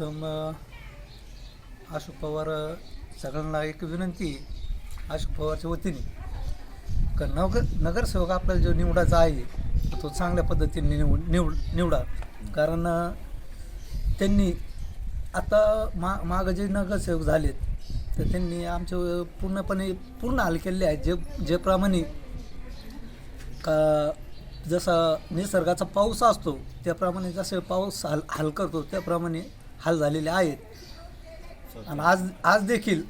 तर मग अशोक पवार सगळ्यांना एक विनंती अशोक पवारच्या वतीने. का नगर नगरसेवक आपल्याला जो निवडायचा आहे तो चांगल्या पद्धतीने निवड निवड निवडा कारण त्यांनी आता मा मागं जे नगरसेवक झालेत तर त्यांनी आमच्या पूर्णपणे पूर्ण हाल केलेले आहेत. जे जेप्रमाणे का जसा निसर्गाचा पाऊस असतो त्याप्रमाणे जसे पाऊस हाल हाल करतो त्याप्रमाणे हाल झालेले आहेत. आणि आज आज देखील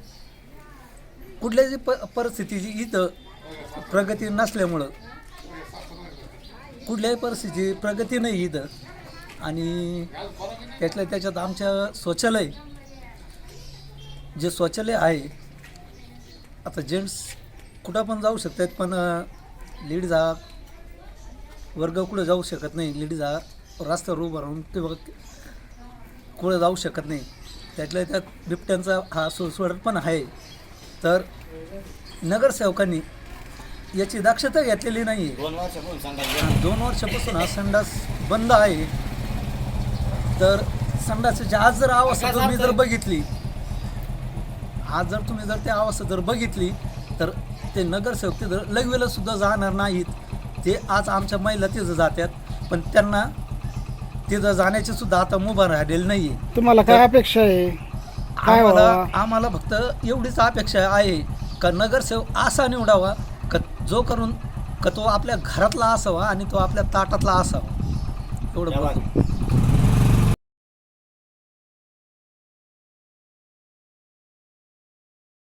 कुठल्याही प परिस्थितीची इथं प्रगती नसल्यामुळं कुठल्याही परिस्थितीची प्रगती नाही इथं. आणि त्यातल्या त्याच्यात आमच्या शौचालय जे शौचालय आहे आता जेंट्स कुठं पण जाऊ शकतात पण लेडीज हा वर्ग कुठं जाऊ शकत नाही. लेडीज हा रस्त्यावर उभं राहून किंवा कुठं जाऊ शकत नाही. त्यातल्या त्यात बिबट्यांचा हा सुळसुळाट पण आहे. तर नगरसेवकांनी याची दक्षता घेतलेली नाही दोन वर्षापासून सांगायला दोन वर्षापासून हा संडास बंद आहे. तर संडासाची आज जर अवस्था तुम्ही जर बघितली आज जर तुम्ही जर त्या अवस्था जर बघितली तर ते नगरसेवक तिथं लगवेला सुद्धा जाणार नाहीत. ते आज आमच्या महिला तिथं जातात पण त्यांना तिथं जाण्याची सुद्धा आता मुभा राहिलेली नाही आहे तुम्हाला काय अपेक्षा आहे? काय आम्हाला व्हावं? आम्हाला फक्त एवढीच अपेक्षा आहे का नगरसेवक असा निवडावा का जो करून का तो आपल्या घरातला असावा आणि तो आपल्या ताटातला असावा. एवढं